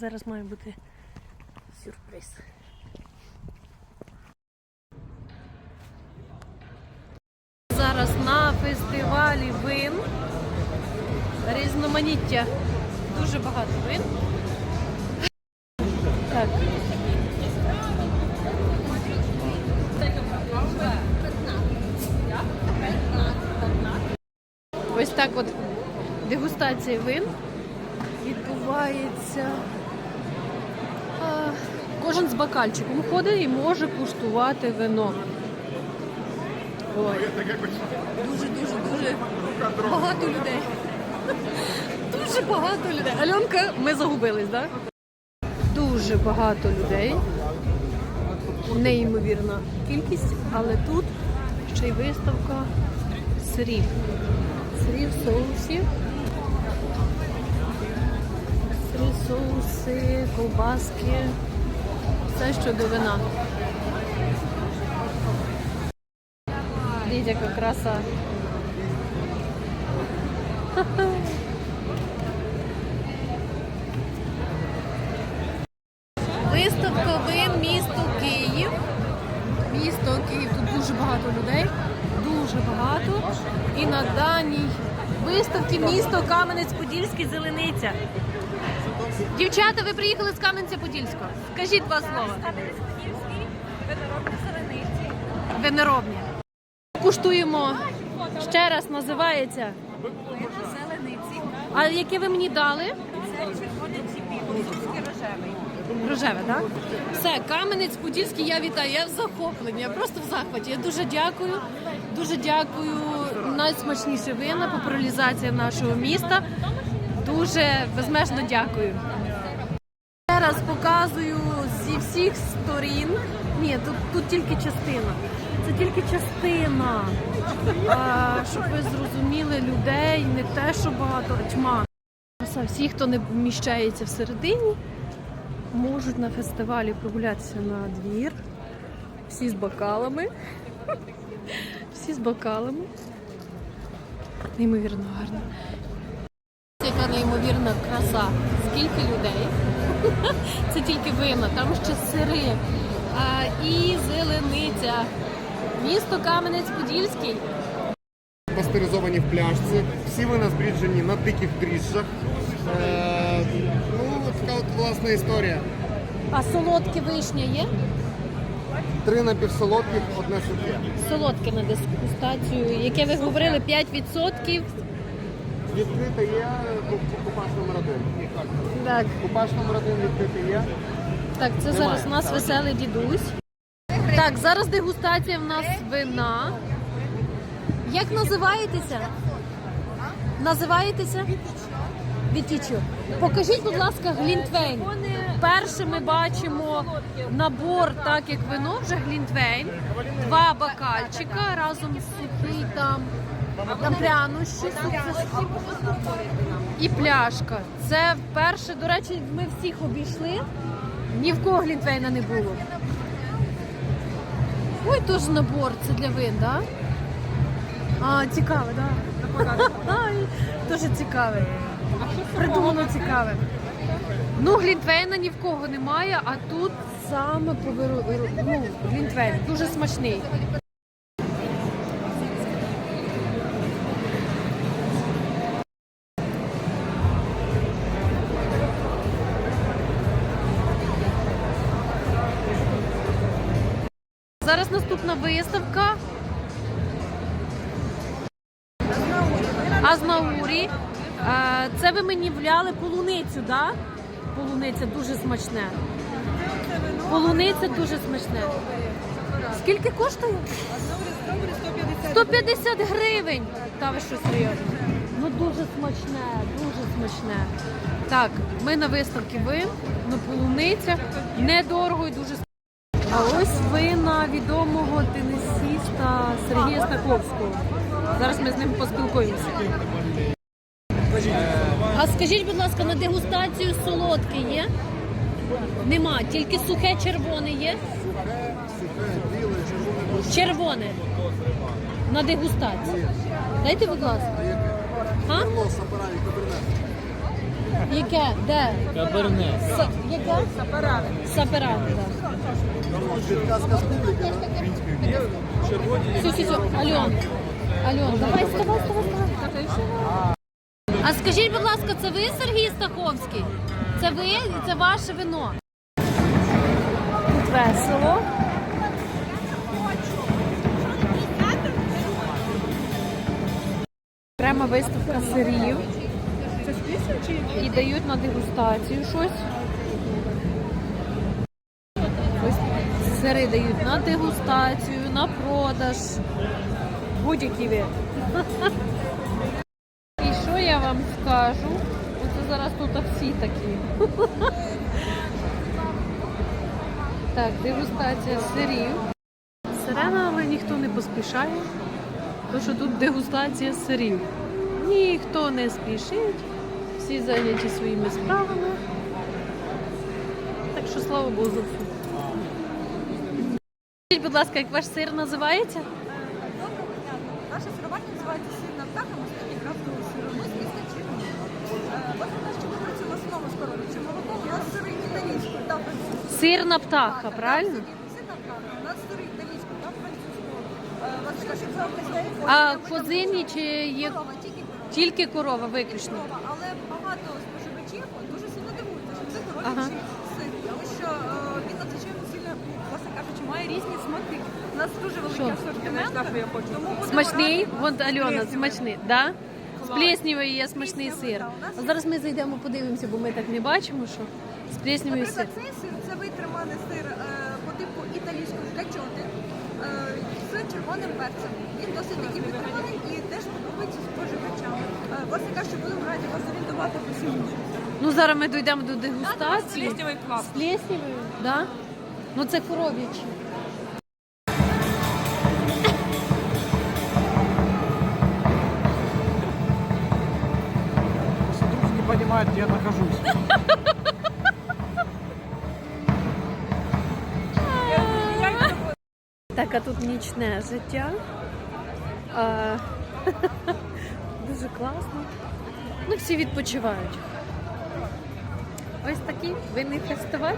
Зараз має бути сюрприз. Зараз на фестивалі вин. Різноманіття. Дуже багато вин. Так. Ось так от дегустація вин відбувається. А, Кожен з бокальчиком ходить і може куштувати вино. Ой. Дуже, дуже, дуже багато людей. Дуже багато людей. Альонка, ми загубились, так? Дуже багато людей. Неймовірна кількість, але тут ще й виставка сирів. Сирів, соусів. Ковбаски. Все, що до вина. Дивіться, яка краса. Виставка вин місто Київ. Місто Київ, тут дуже багато людей. Дуже багато. І на даній виставці місто Кам'янець-Подільський Зелениця. Дівчата, ви приїхали з Кам'янця-Подільського. Скажіть два слова. Виноробні. Куштуємо ще раз називається. Зелениці. А яке ви мені дали? Це червоний ціпі, рожевий. Рожеве, так? Все, Кам'янець-Подільський, я вітаю. Я в захопленні, я просто в захваті. Я дуже дякую. Дуже дякую. Найсмачніші вина, популяризація нашого міста. Дуже безмежно дякую. Зараз показую зі всіх сторін. Ні, тут, тут тільки частина. Це тільки частина. А, щоб ви зрозуміли людей, не те, що багато, а тьма. Всі, хто не вміщається всередині, можуть на фестивалі прогулятися на двір. Всі з бокалами. Всі з бокалами. Неймовірно гарно. Яка неймовірна краса. Скільки людей. Це тільки вина, там ще сири а, і зелениця. Місто Кам'янець-Подільський. пастеризовані в пляшці. Всі вина збріджені на диких дріжджах. Е, ну, така от власна історія. А солодке вишня є? Три напівсолодких, одне сухе. Солодке на дегустацію, яке ви говорили 5%. Відкрите є ку- купаж номер один. Так. Купаж номер один відкритий є. Так, це зараз у нас веселий дідусь. Так, зараз дегустація в нас вина. Як називаєтеся? Називаєтеся? Вітічо. Покажіть, будь ласка, Глінтвейн. Перше ми бачимо набор, так як вино, вже Глінтвейн. Два бокальчика разом з сухий там, там прянощі. І пляшка. Це вперше, до речі, ми всіх обійшли. Ні в кого Глінтвейна не було. Ой, теж набор, це для вин, так? Да? А, цікаво, так. Да. Дуже цікаве. Придумано цікаве. Ну, Глінтвейна ні в кого немає, а тут саме по ну, Глінтвейн. Дуже смачний. Виставка. Азнаурі. Е, Це ви мені вляли полуницю, так? Полуниця дуже смачне. Полуниця дуже смачне. Скільки коштує? 150 гривень. Та ви що серйозно? Ну дуже смачне, дуже смачне. Так, ми на виставці вин, на полуниця. Недорого і дуже смачне. А ось вина відомого тенісіста Сергія Стаковського. Зараз ми з ним поспілкуємося. А скажіть, будь ласка, на дегустацію солодке є? Нема, тільки сухе червоне є. Червоне. На дегустацію. Дайте, будь ласка. А? Яке? Де? Каберне. Яке? Саперан. Саперан, так. Все, все, все. Альон. Альон, давай, вставай, вставай, вставай. А скажіть, будь ласка, це ви Сергій Стаховський? Це ви це ваше вино? Тут весело. Прямо виставка сирів. І дають на дегустацію щось. Сири дають на дегустацію, на продаж. Будь-які ви. І що я вам скажу? Оце зараз тут всі такі. Так, дегустація сирів. Сирена, але ніхто не поспішає. Тому що тут дегустація сирів. Ніхто не спішить, всі зайняті своїми справами. Так що слава Богу. Скажіть, будь ласка, як ваш сир називається? Доброго дня. Наша сироварня називається сирна птаха, ми сьогодні крафтовий сир. Ми з міста Чернігів. Ось у нас чому працює в основному з коров'ячим молоком. У нас сири італійською та французькою. Сирна птаха, правильно? Сирна птаха. У нас сири італійською та французькою. Е, що, що це А козині чи є Корова, тільки корова. тільки корова виключно? Корова. Але багато споживачів от, дуже сильно дивуються, що це Ага. коров'ячий сир. Має різні смаки. У нас дуже великий асортимент. Тому Смачний? Вон Альона, смачний, да? З плеснівою є смачний сир. А зараз ми зайдемо, подивимося, бо ми так не бачимо, що з плеснівою сир. Наприклад, цей сир це витриманий сир е, по типу італійського качоти е, з червоним перцем. Він досить такий витриманий і теж подобається споживачам. Е, власне кажучи, будемо раді вас орієнтувати по цьому. Ну зараз ми дійдемо до дегустації. З плеснівою, да? Ну це коров'ячі. Понимает, где я нахожусь. Так, а тут нічне життя. Дуже класно. Ну, всі відпочивають. Ось такий винний фестиваль.